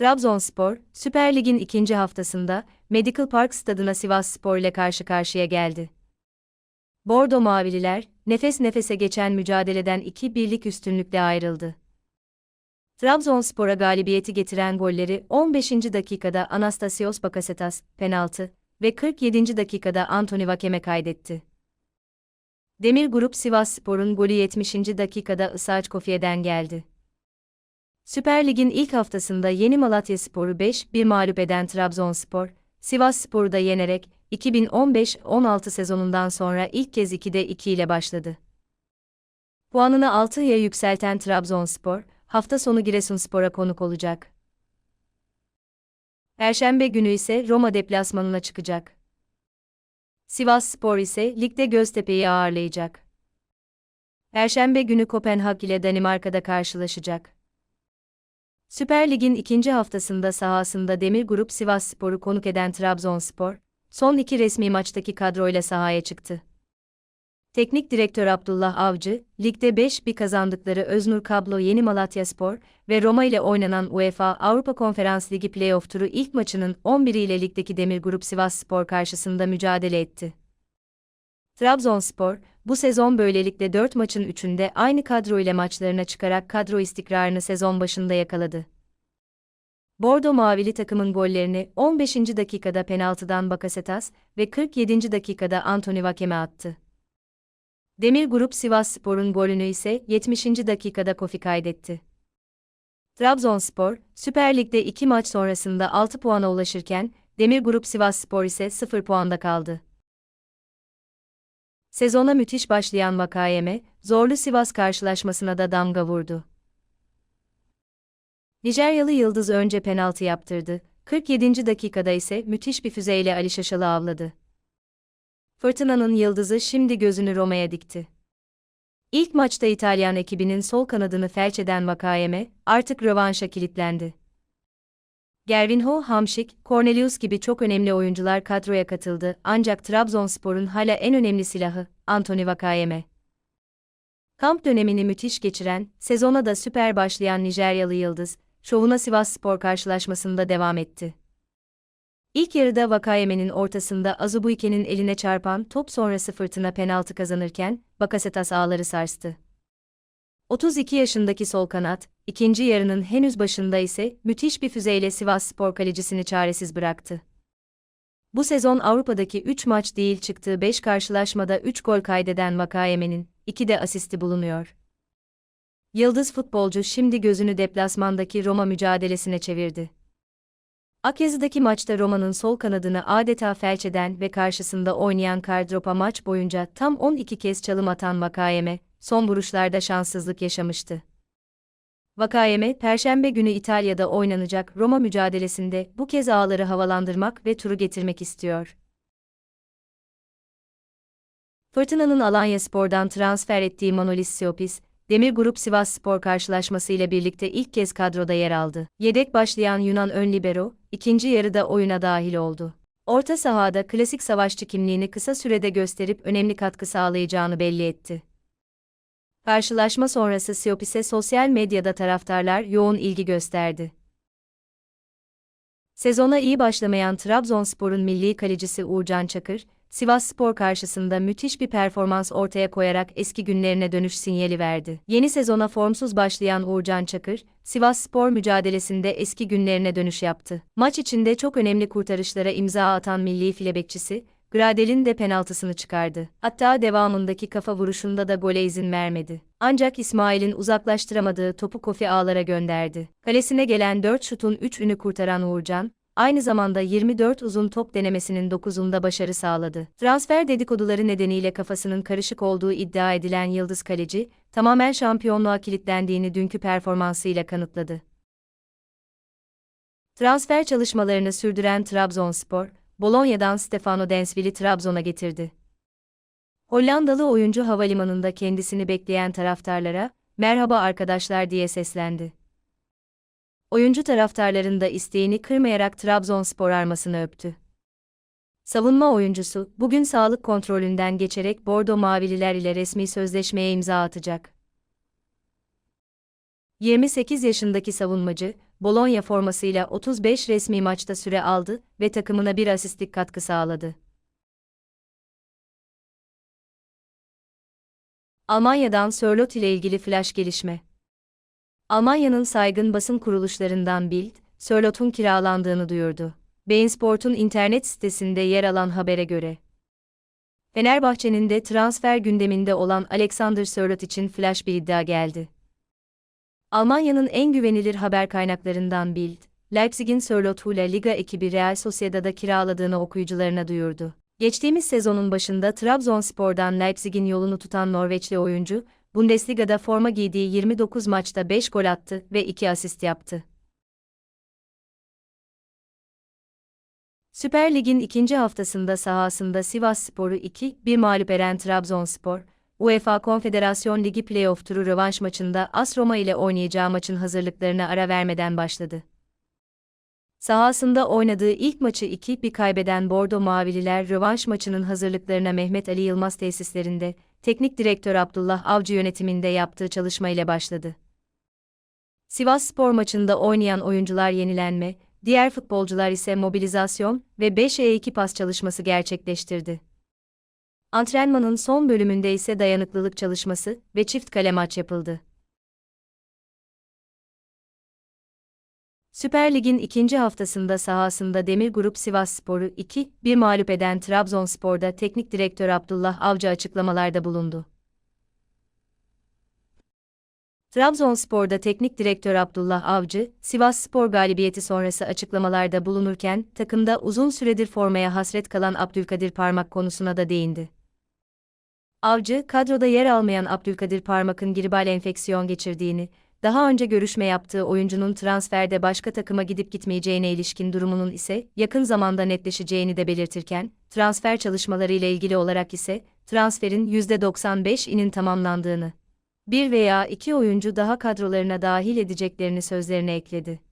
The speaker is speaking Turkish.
Trabzonspor, Süper Lig'in ikinci haftasında Medical Park stadına Sivas Spor ile karşı karşıya geldi. Bordo Mavililer, nefes nefese geçen mücadeleden 2-1'lik üstünlükle ayrıldı. Trabzonspor'a galibiyeti getiren golleri 15. dakikada Anastasios Bakasetas, penaltı ve 47. dakikada Anthony Vakeme kaydetti. Demir Grup Sivas Spor'un golü 70. dakikada Isaç Kofiye'den geldi. Süper Lig'in ilk haftasında Yeni Malatya Sporu 5-1 mağlup eden Trabzonspor, Sivas Spor'u da yenerek 2015-16 sezonundan sonra ilk kez 2'de 2 ile başladı. Puanını 6'ya yükselten Trabzonspor, hafta sonu Giresunspor'a konuk olacak. Perşembe günü ise Roma deplasmanına çıkacak. Sivas Spor ise ligde Göztepe'yi ağırlayacak. Perşembe günü Kopenhag ile Danimarka'da karşılaşacak. Süper Lig'in ikinci haftasında sahasında Demir Grup Sivas Spor'u konuk eden Trabzonspor, son iki resmi maçtaki kadroyla sahaya çıktı. Teknik direktör Abdullah Avcı, ligde 5 bir kazandıkları Öznur Kablo Yeni Malatya Spor ve Roma ile oynanan UEFA Avrupa Konferans Ligi playoff turu ilk maçının 11 ile ligdeki Demir Grup Sivas Spor karşısında mücadele etti. Trabzonspor, bu sezon böylelikle 4 maçın 3'ünde aynı kadro ile maçlarına çıkarak kadro istikrarını sezon başında yakaladı. Bordo Mavili takımın gollerini 15. dakikada penaltıdan Bakasetas ve 47. dakikada Anthony Vakeme attı. Demir Grup Sivas Spor'un golünü ise 70. dakikada Kofi kaydetti. Trabzonspor, Süper Lig'de 2 maç sonrasında 6 puana ulaşırken, Demir Grup Sivas Spor ise 0 puanda kaldı. Sezona müthiş başlayan Vakayeme, zorlu Sivas karşılaşmasına da damga vurdu. Nijeryalı Yıldız önce penaltı yaptırdı, 47. dakikada ise müthiş bir füzeyle Ali Şaşal'ı avladı. Fırtınanın yıldızı şimdi gözünü Roma'ya dikti. İlk maçta İtalyan ekibinin sol kanadını felç eden Vakayeme, artık rövanşa kilitlendi. Gervinho, Hamşik, Cornelius gibi çok önemli oyuncular kadroya katıldı ancak Trabzonspor'un hala en önemli silahı, Anthony Vakayeme. Kamp dönemini müthiş geçiren, sezona da süper başlayan Nijeryalı Yıldız, şovuna Sivas Spor karşılaşmasında devam etti. İlk yarıda Vakayeme'nin ortasında Azubuike'nin eline çarpan top sonrası fırtına penaltı kazanırken, Bakasetas ağları sarstı. 32 yaşındaki sol kanat, ikinci yarının henüz başında ise müthiş bir füzeyle Sivas Spor kalecisini çaresiz bıraktı. Bu sezon Avrupa'daki 3 maç değil çıktığı 5 karşılaşmada 3 gol kaydeden Vakayeme'nin 2 de asisti bulunuyor. Yıldız futbolcu şimdi gözünü deplasmandaki Roma mücadelesine çevirdi. Akyazı'daki maçta Roma'nın sol kanadını adeta felç eden ve karşısında oynayan Kardrop'a maç boyunca tam 12 kez çalım atan Vakayeme, son vuruşlarda şanssızlık yaşamıştı. Vakayeme, Perşembe günü İtalya'da oynanacak Roma mücadelesinde bu kez ağları havalandırmak ve turu getirmek istiyor. Fırtına'nın Alanya Spor'dan transfer ettiği Manolis Siopis, Demir Grup Sivas Spor karşılaşması ile birlikte ilk kez kadroda yer aldı. Yedek başlayan Yunan ön libero, ikinci yarıda oyuna dahil oldu. Orta sahada klasik savaşçı kimliğini kısa sürede gösterip önemli katkı sağlayacağını belli etti. Karşılaşma sonrası Siopis'e sosyal medyada taraftarlar yoğun ilgi gösterdi. Sezona iyi başlamayan Trabzonspor'un milli kalecisi Uğurcan Çakır, Sivas Spor karşısında müthiş bir performans ortaya koyarak eski günlerine dönüş sinyali verdi. Yeni sezona formsuz başlayan Uğurcan Çakır, Sivas Spor mücadelesinde eski günlerine dönüş yaptı. Maç içinde çok önemli kurtarışlara imza atan milli file bekçisi, Gradel'in de penaltısını çıkardı. Hatta devamındaki kafa vuruşunda da gole izin vermedi. Ancak İsmail'in uzaklaştıramadığı topu Kofi ağlara gönderdi. Kalesine gelen 4 şutun 3'ünü kurtaran Uğurcan, aynı zamanda 24 uzun top denemesinin 9'unda başarı sağladı. Transfer dedikoduları nedeniyle kafasının karışık olduğu iddia edilen Yıldız Kaleci, tamamen şampiyonluğa kilitlendiğini dünkü performansıyla kanıtladı. Transfer çalışmalarını sürdüren Trabzonspor, Bolonya'dan Stefano Densville'i Trabzon'a getirdi. Hollandalı oyuncu havalimanında kendisini bekleyen taraftarlara, merhaba arkadaşlar diye seslendi. Oyuncu taraftarların da isteğini kırmayarak Trabzonspor armasını öptü. Savunma oyuncusu, bugün sağlık kontrolünden geçerek Bordo Mavililer ile resmi sözleşmeye imza atacak. 28 yaşındaki savunmacı, Bologna formasıyla 35 resmi maçta süre aldı ve takımına bir asistlik katkı sağladı. Almanya'dan Sörloth ile ilgili flash gelişme. Almanya'nın saygın basın kuruluşlarından Bild, Sörloth'un kiralandığını duyurdu. Bein Sport'un internet sitesinde yer alan habere göre. Fenerbahçe'nin de transfer gündeminde olan Alexander Sörloth için flash bir iddia geldi. Almanya'nın en güvenilir haber kaynaklarından Bild, Leipzig'in Sörloth'uyla Liga ekibi Real Sociedad'a kiraladığını okuyucularına duyurdu. Geçtiğimiz sezonun başında Trabzonspor'dan Leipzig'in yolunu tutan Norveçli oyuncu, Bundesliga'da forma giydiği 29 maçta 5 gol attı ve 2 asist yaptı. Süper Lig'in ikinci haftasında sahasında Sivas Spor'u 2-1 mağlup eden Trabzonspor, UEFA Konfederasyon Ligi playoff turu rövanş maçında AS Roma ile oynayacağı maçın hazırlıklarına ara vermeden başladı. Sahasında oynadığı ilk maçı 2-1 kaybeden Bordo Mavililer rövanş maçının hazırlıklarına Mehmet Ali Yılmaz tesislerinde, teknik direktör Abdullah Avcı yönetiminde yaptığı çalışma ile başladı. Sivas Spor maçında oynayan oyuncular yenilenme, diğer futbolcular ise mobilizasyon ve 5'e2 pas çalışması gerçekleştirdi. Antrenmanın son bölümünde ise dayanıklılık çalışması ve çift kale maç yapıldı. Süper Lig'in ikinci haftasında sahasında Demir Grup Sivas Spor'u 2-1 mağlup eden Trabzonspor'da teknik direktör Abdullah Avcı açıklamalarda bulundu. Trabzonspor'da teknik direktör Abdullah Avcı, Sivas Spor galibiyeti sonrası açıklamalarda bulunurken, takımda uzun süredir formaya hasret kalan Abdülkadir Parmak konusuna da değindi. Avcı, kadroda yer almayan Abdülkadir Parmak'ın gribal enfeksiyon geçirdiğini, daha önce görüşme yaptığı oyuncunun transferde başka takıma gidip gitmeyeceğine ilişkin durumunun ise yakın zamanda netleşeceğini de belirtirken, transfer çalışmaları ile ilgili olarak ise transferin %95'inin tamamlandığını, bir veya iki oyuncu daha kadrolarına dahil edeceklerini sözlerine ekledi.